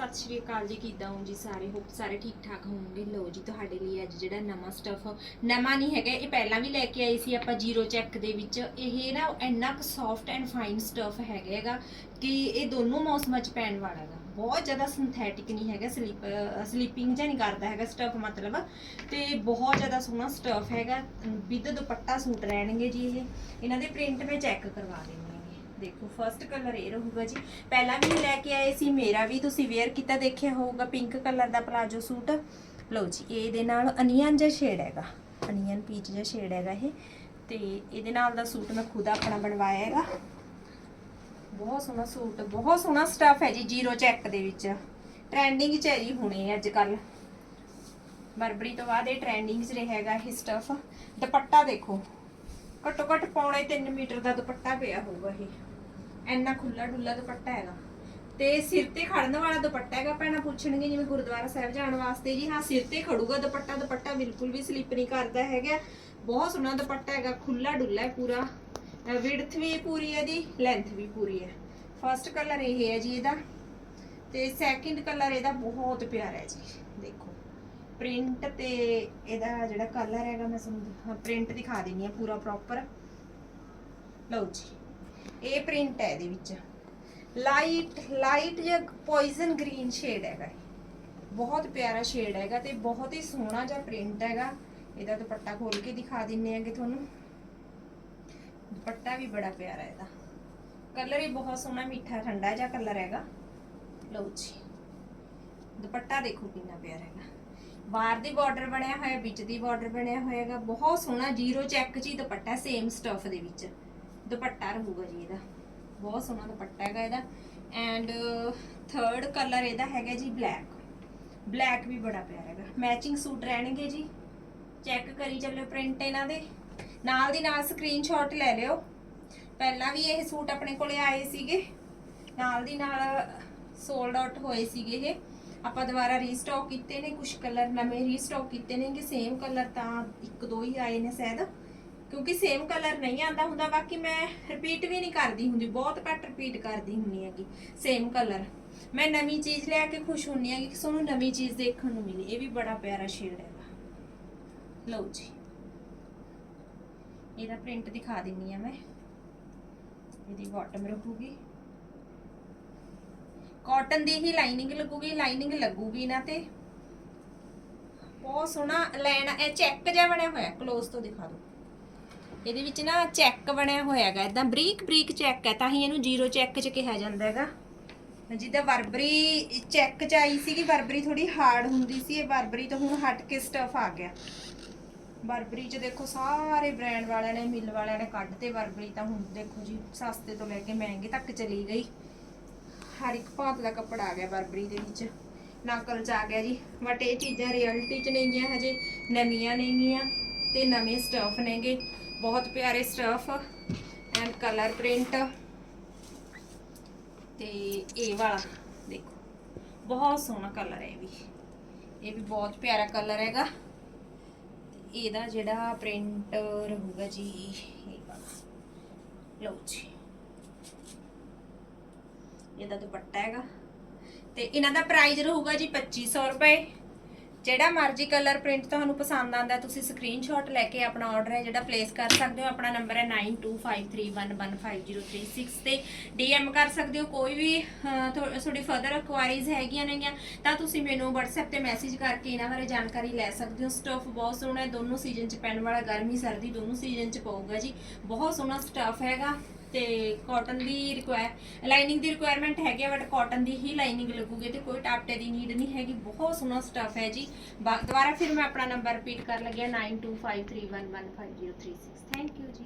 ਸਤਿ ਸ਼੍ਰੀ ਅਕਾਲ ਜੀ, ਕਿੱਦਾਂ ਹੋ ਜੀ ਸਾਰੇ? ਹੋਪ ਸਾਰੇ ਠੀਕ ਠਾਕ ਹੋਵੋਗੇ ਲਓ ਜੀ, ਤੁਹਾਡੇ ਲਈ ਅੱਜ ਜਿਹੜਾ ਨਵਾਂ ਸਟਫ ਨਵਾਂ ਨਹੀਂ ਹੈਗਾ, ਇਹ ਪਹਿਲਾਂ ਵੀ ਲੈ ਕੇ ਆਈ ਸੀ ਆਪਾਂ ਜ਼ੀਰੋ ਚੈੱਕ ਦੇ ਵਿੱਚ। ਇਹ ਨਾ ਇੰਨਾ ਕੁ ਸੌਫਟ ਐਂਡ ਫਾਈਨ ਸਟਫ ਹੈਗਾ ਹੈਗਾ ਕਿ ਇਹ ਦੋਨੋਂ ਮੌਸਮਾਂ 'ਚ ਪੈਣ ਵਾਲਾ ਹੈਗਾ ਬਹੁਤ ਜ਼ਿਆਦਾ ਸਿੰਥੈਟਿਕ ਨਹੀਂ ਹੈਗਾ ਸਲੀਪ ਸਲੀਪਿੰਗ ਜਾਂ ਨਹੀਂ ਕਰਦਾ ਹੈਗਾ ਸਟਫ ਮਤਲਬ। ਤੇ ਬਹੁਤ ਜ਼ਿਆਦਾ ਸੋਹਣਾ ਸਟਫ ਹੈਗਾ। ਵਿਦ ਦੁਪੱਟਾ ਸੂਟ ਰਹਿਣਗੇ ਜੀ ਇਹ। ਇਹਨਾਂ ਦੇ ਪ੍ਰਿੰਟ ਮੈਂ ਚੈੱਕ ਕਰਵਾ ਦੇਣੀ ਦੇਖੋ ਫਰਸਟ ਕਲਰ ਇਹ ਰਹੂਗਾ ਜੀ। ਪਹਿਲਾਂ ਵੀ ਲੈ ਕੇ ਆਏ ਸੀ, ਮੇਰਾ ਵੀ ਤੁਸੀਂ ਵੇਅਰ ਕੀਤਾ, ਦੇਖਿਆ ਹੋਊਗਾ ਪਿੰਕ ਕਲਰ ਦਾ ਪਲਾਜੋ ਸੂਟ। ਲਓ ਜੀ, ਇਹਦੇ ਨਾਲ ਅਨੀਅਨ ਜਿਹਾ ਸ਼ੇਡ ਹੈਗਾ। ਅਨੀਅਨ ਪੀਚ ਜਿਹਾ ਸ਼ੇਡ ਹੈਗਾ ਇਹ। ਤੇ ਇਹਦੇ ਨਾਲ ਦਾ ਸੂਟ ਮੈਂ ਖੁਦ ਆਪਣਾ ਬਣਵਾਇਆ ਹੈਗਾ। ਬਹੁਤ ਸੋਹਣਾ ਸੂਟ, ਬਹੁਤ ਸੋਹਣਾ ਸਟਫ ਹੈ ਜੀ ਜ਼ੀਰੋ ਚੈੱਕ ਦੇ ਵਿੱਚ। ਟ੍ਰੈਂਡਿੰਗ ਚ ਹੈ ਜੀ ਹੁਣੇ ਅੱਜ ਕੱਲ ਬਰਬਰੀ ਤੋਂ ਬਾਅਦ ਇਹ ਟ੍ਰੈਂਡਿੰਗ 'ਚ ਰਿਹਾ ਹੈਗਾ ਇਹ ਸਟਫ ਦੁਪੱਟਾ ਦੇਖੋ। ਘੱਟੋ ਘੱਟ ਪੌਣੇ 3 ਮੀਟਰ ਦਾ ਦੁਪੱਟਾ ਪਿਆ ਹੋਊਗਾ ਇਹ। ਇੰਨਾ ਖੁੱਲਾ ਡੁੱਲਾ ਦੁਪੱਟਾ ਹੈਗਾ। ਤੇ ਸਿਰ ਤੇ ਖੜਨ ਵਾਲਾ ਦੁਪੱਟਾ ਹੈਗਾ, ਭੈਣਾਂ ਪੁੱਛਣਗੇ ਜਿਵੇਂ ਗੁਰਦੁਆਰਾ ਸਾਹਿਬ ਜਾਣ ਵਾਸਤੇ। ਜੀ ਹਾਂ, ਸਿਰ ਤੇ ਖੜੂਗਾ ਦੁਪੱਟਾ ਦੁਪੱਟਾ ਬਿਲਕੁਲ ਵੀ ਸਲਿਪ ਨਹੀਂ ਕਰਦਾ ਹੈਗਾ। ਬਹੁਤ ਸੋਹਣਾ ਦੁਪੱਟਾ ਹੈਗਾ ਖੁੱਲਾ ਡੁੱਲਾ ਹੈ ਪੂਰਾ। ਵਿਡਥ ਵੀ ਪੂਰੀ ਹੈ ਦੀ ਲੈਂਥ ਵੀ ਪੂਰੀ ਹੈ। ਫਰਸਟ ਕਲਰ ਇਹ ਹੈ ਜੀ ਇਹਦਾ। ਤੇ ਸੈਕਿੰਡ ਕਲਰ ਇਹਦਾ ਬਹੁਤ ਪਿਆਰਾ ਹੈ ਜੀ, ਦੇਖੋ। ਪ੍ਰਿੰਟ ਤੇ ਇਹਦਾ ਜਿਹੜਾ ਕਲਰ ਹੈਗਾ, ਮੈਂ ਤੁਹਾਨੂੰ ਪ੍ਰਿੰਟ ਦਿਖਾ ਦਿੰਨੀ ਆ ਪੂਰਾ ਪ੍ਰੋਪਰ ਲਓ ਜੀ। ਇਹ ਪ੍ਰਿੰਟ ਹੈ ਇਹਦੇ ਵਿੱਚ। ਲਾਈਟ ਲਾਈਟ ਜਿਹਾ ਪੋਇਜ਼ਨ ਗ੍ਰੀਨ ਸ਼ੇਡ ਹੈਗਾ ਬਹੁਤ ਪਿਆਰਾ ਸ਼ੇਡ ਹੈਗਾ ਤੇ ਬਹੁਤ ਹੀ ਸੋਹਣਾ ਜਿਹਾ ਪ੍ਰਿੰਟ ਹੈਗਾ। ਇਹਦਾ ਦੁਪੱਟਾ ਖੋਲ ਕੇ ਦਿਖਾ ਦਿੰਨੇ ਆਂਗੇ ਤੁਹਾਨੂੰ। ਦੁਪੱਟਾ ਵੀ ਬੜਾ ਪਿਆਰਾ ਇਹਦਾ। ਕਲਰ ਹੀ ਬਹੁਤ ਸੋਹਣਾ, ਮਿੱਠਾ, ਠੰਡਾ ਜਿਹਾ ਕਲਰ ਹੈਗਾ। ਲਓ ਜੀ। ਦੁਪੱਟਾ ਦੇਖੋ ਕਿੰਨਾ ਪਿਆਰਾ ਹੈਗਾ। ਬਾਹਰ ਦੀ ਬਾਰਡਰ ਬਣਿਆ ਹੋਇਆ, ਵਿੱਚ ਦੀ ਬਾਰਡਰ ਬਣਿਆ ਹੋਇਆ ਹੈਗਾ। ਬਹੁਤ ਸੋਹਣਾ ਜ਼ੀਰੋ ਚੈੱਕ ਜੀ ਦੁਪੱਟਾ ਸੇਮ ਸਟਫ ਦੇ ਵਿੱਚ। ਦੁਪੱਟਾ ਰਹੂਗਾ ਜੀ ਇਹਦਾ। ਬਹੁਤ ਸੋਹਣਾ ਦੁਪੱਟਾ ਹੈਗਾ ਇਹਦਾ। ਐਂਡ ਥਰਡ ਕਲਰ ਇਹਦਾ ਹੈਗਾ ਜੀ ਬਲੈਕ ਬਲੈਕ ਵੀ ਬੜਾ ਪਿਆਰਾ ਹੈਗਾ। ਮੈਚਿੰਗ ਸੂਟ ਰਹਿਣਗੇ ਜੀ। ਚੈੱਕ ਕਰੀ ਚੱਲਿਓ ਪ੍ਰਿੰਟ ਇਹਨਾਂ ਦੇ। ਨਾਲ ਦੀ ਨਾਲ ਸਕਰੀਨਸ਼ਾਟ ਲੈ ਲਿਓ। ਪਹਿਲਾਂ ਵੀ ਇਹ ਸੂਟ ਆਪਣੇ ਕੋਲੇ ਆਏ ਸੀਗੇ। ਨਾਲ ਦੀ ਨਾਲ ਸੋਲਡ ਆਊਟ ਹੋਏ ਸੀਗੇ ਇਹ। ਆਪਾਂ ਦੁਬਾਰਾ ਰੀਸਟਾਕ ਕੀਤੇ ਨੇ। ਕੁਝ ਕਲਰ ਨਵੇਂ ਰੀਸਟਾਕ ਕੀਤੇ ਨੇ ਕਿ ਸੇਮ ਕਲਰ ਤਾਂ ਇੱਕ ਦੋ ਹੀ ਆਏ ਨੇ ਸ਼ਾਇਦ। ਕਿਉਂਕਿ ਸੇਮ ਕਲਰ ਨਹੀਂ ਆਂਦਾ ਹੁੰਦਾ, ਬਾਕੀ ਮੈਂ ਰਿਪੀਟ ਵੀ ਨਹੀਂ ਕਰਦੀ ਹੁੰਦੀ, ਬਹੁਤ ਘੱਟ ਰਿਪੀਟ ਕਰਦੀ ਹੁੰਨੀ ਹੈਗੀ ਸੇਮ ਕਲਰ ਮੈਂ ਨਵੀਂ ਚੀਜ਼ ਲੈ ਕੇ ਖੁਸ਼ ਹੁੰਨੀ ਹੈਗੀ ਕਿ ਸਾਨੂੰ ਨਵੀਂ ਚੀਜ਼ ਦੇਖਣ ਨੂੰ ਮਿਲੀ, ਇਹ ਵੀ ਬੜਾ ਪਿਆਰਾ ਸ਼ੇਡ ਹੈਗਾ ਲਓ ਜੀ, ਇਹਦਾ ਪ੍ਰਿੰਟ ਦਿਖਾ ਦਿੰਨੀ ਆ ਮੈਂ। ਇਹਦੀ ਬਾਟਮ ਰਹੂਗੀ ਕਾਟਨ ਦੀ ਹੀ ਲਾਈਨਿੰਗ ਲੱਗੂਗੀ ਲਾਈਨਿੰਗ ਲੱਗੂਗੀ ਨਾ ਤੇ। ਬਹੁਤ ਸੋਹਣਾ ਲੈਣ ਇਹ ਚੈੱਕ ਜਿਹਾ ਬਣਿਆ ਹੋਇਆ ক্লোਜ਼ ਤੋਂ ਦਿਖਾ ਦਿਓ। ਇਹਦੇ ਵਿੱਚ ਨਾ ਚੈੱਕ ਬਣਿਆ ਹੋਇਆ ਹੈਗਾ ਇਦਾਂ ਬਰੀਕ ਬਰੀਕ ਚੈੱਕ ਹੈ, ਤਾਂ ਹੀ ਇਹਨੂੰ ਜ਼ੀਰੋ ਚੈੱਕ ਚ ਕਿਹਾ ਜਾਂਦਾ ਹੈਗਾ। ਜਿੱਦਾਂ ਬਰਬਰੀ ਚੈੱਕ ਚ ਆਈ ਸੀਗੀ, ਬਰਬਰੀ ਥੋੜੀ ਹਾਰਡ ਹੁੰਦੀ ਸੀ, ਇਹ ਬਰਬਰੀ ਤੋਂ ਹੁਣ ਹਟ ਕੇ ਸਟਫ ਆ ਗਿਆ। ਬਰਬਰੀ ਚ ਦੇਖੋ ਸਾਰੇ ਬ੍ਰਾਂਡ ਵਾਲਿਆਂ ਨੇ ਮਿਲ ਵਾਲਿਆਂ ਨੇ ਕੱਢ ਤੇ ਬਰਬਰੀ, ਤਾਂ ਹੁਣ ਦੇਖੋ ਜੀ, ਸਸਤੇ ਤੋਂ ਲੈ ਕੇ ਮਹਿੰਗੇ ਤੱਕ ਚਲੀ ਗਈ। ਹਰ ਇੱਕ ਭਾਂਤ ਦਾ ਕੱਪੜਾ ਆ ਗਿਆ ਬਰਬਰੀ ਦੇ ਵਿੱਚ। ਨਕਲ ਚ ਆ ਗਿਆ ਜੀ। ਬਟ ਇਹ ਚੀਜ਼ਾਂ ਰਿਐਲਿਟੀ ਚ ਨਹੀਂ ਗਿਆ ਹਜੇ ਨਵੀਆਂ ਨੇਗੀਆਂ ਤੇ ਨਵੇਂ ਸਟਫ ਨੇਗੇ। ਬਹੁਤ ਪਿਆਰੇ ਸਟਫ ਐਂਡ ਕਲਰ ਪ੍ਰਿੰਟ ਤੇ ਇਹ ਵਾਲਾ ਦੇਖੋ, ਬਹੁਤ ਸੋਹਣਾ ਕਲਰ ਹੈ ਇਹ ਵੀ। ਇਹ ਵੀ ਬਹੁਤ ਪਿਆਰਾ ਕਲਰ ਹੈਗਾ। ਤੇ ਇਹਦਾ ਜਿਹੜਾ ਪ੍ਰਿੰਟ ਰਹੂਗਾ ਜੀ, ਇਹ ਵਾਲਾ। ਲਓ ਜੀ। ਇਹਦਾ ਦੁਪੱਟਾ ਹੈਗਾ। ਤੇ ਇਹਨਾਂ ਦਾ ਪ੍ਰਾਈਸ ਰਹੂਗਾ ਜੀ 2500 ਰੁਪਏ। ਜਿਹੜਾ ਮਰਜ਼ੀ ਕਲਰ ਪ੍ਰਿੰਟ ਤੁਹਾਨੂੰ ਪਸੰਦ ਆਂਦਾ ਤੁਸੀਂ ਸਕਰੀਨਸ਼ਾਟ ਲੈ ਕੇ ਆਪਣਾ ਆਰਡਰ ਹੈ ਜਿਹੜਾ ਪਲੇਸ ਕਰ ਸਕਦੇ ਹੋ, ਆਪਣਾ ਨੰਬਰ ਹੈ 9253115036 ਤੇ DM ਕਰ ਸਕਦੇ ਹੋ, ਕੋਈ ਵੀ ਤੁਹਾਡੀ ਫਰਦਰ ਕੁਆਰੀਜ਼ ਹੈਗੀਆਂ ਨੇਗੀਆਂ, ਤਾਂ ਤੁਸੀਂ ਮੈਨੂੰ WhatsApp ਤੇ ਮੈਸੇਜ ਕਰਕੇ ਇਹਨਾਂ ਬਾਰੇ ਜਾਣਕਾਰੀ ਲੈ ਸਕਦੇ ਹੋ। ਸਟਫ ਬਹੁਤ ਸੋਹਣਾ ਹੈ, ਦੋਨੋਂ ਸੀਜ਼ਨ 'ਚ ਪੈਣ ਵਾਲਾ, ਗਰਮੀ, ਸਰਦੀ ਦੋਨੋਂ ਸੀਜ਼ਨ 'ਚ ਪਊਗਾ ਜੀ। ਬਹੁਤ ਸੋਹਣਾ ਸਟਫ ਹੈਗਾ। ਤੇ ਕਾਟਨ ਦੀ ਰਿਕੁਆਇਰ ਲਾਈਨਿੰਗ ਦੀ ਰਿਕੁਆਇਰਮੈਂਟ ਹੈਗੀ ਬਟ ਕਾਟਨ ਦੀ ਹੀ ਲਾਈਨਿੰਗ ਲੱਗੂਗੀ ਤੇ ਕੋਈ ਟਾਪਟੇ ਦੀ ਨੀਡ ਨਹੀਂ ਹੈਗੀ। ਬਹੁਤ ਸੋਹਣਾ ਸਟਫ ਹੈ ਜੀ। ਬਾ- ਦੁਬਾਰਾ ਫਿਰ ਮੈਂ ਆਪਣਾ ਨੰਬਰ ਰਿਪੀਟ ਕਰ ਲੱਗਿਆ 9253115036 ਥੈਂਕ ਯੂ ਜੀ।